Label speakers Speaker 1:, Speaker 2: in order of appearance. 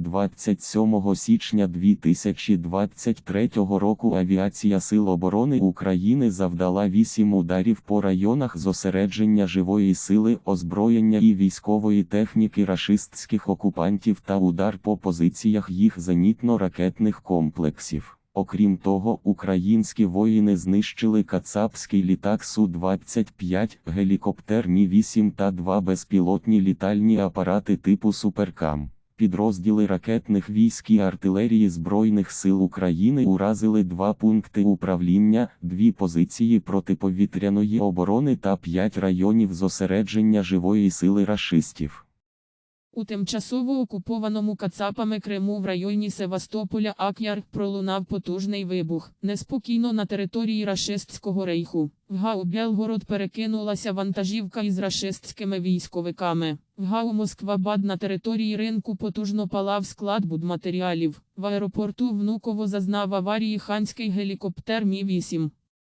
Speaker 1: 27 січня 2023 року Авіація Сил оборони України завдала 8 ударів по районах зосередження живої сили, озброєння і військової техніки рашистських окупантів та удар по позиціях їх зенітно-ракетних комплексів. Окрім того, українські воїни знищили кацапський літак Су-25, гелікоптер Мі-8 та два безпілотні літальні апарати типу Суперкам. Підрозділи ракетних військ і артилерії Збройних сил України уразили два пункти управління, дві позиції протиповітряної оборони та п'ять районів зосередження живої сили рашистів.
Speaker 2: У тимчасово окупованому Кацапами Криму в районі Севастополя Ак'яр пролунав потужний вибух. Неспокійно на території рашистського рейху. В ГАУ Белгород перекинулася вантажівка із рашистськими військовиками. В ГАУ Москва-Бад на території ринку потужно палав склад будматеріалів. В аеропорту Внуково зазнав аварії ханський гелікоптер Мі-8.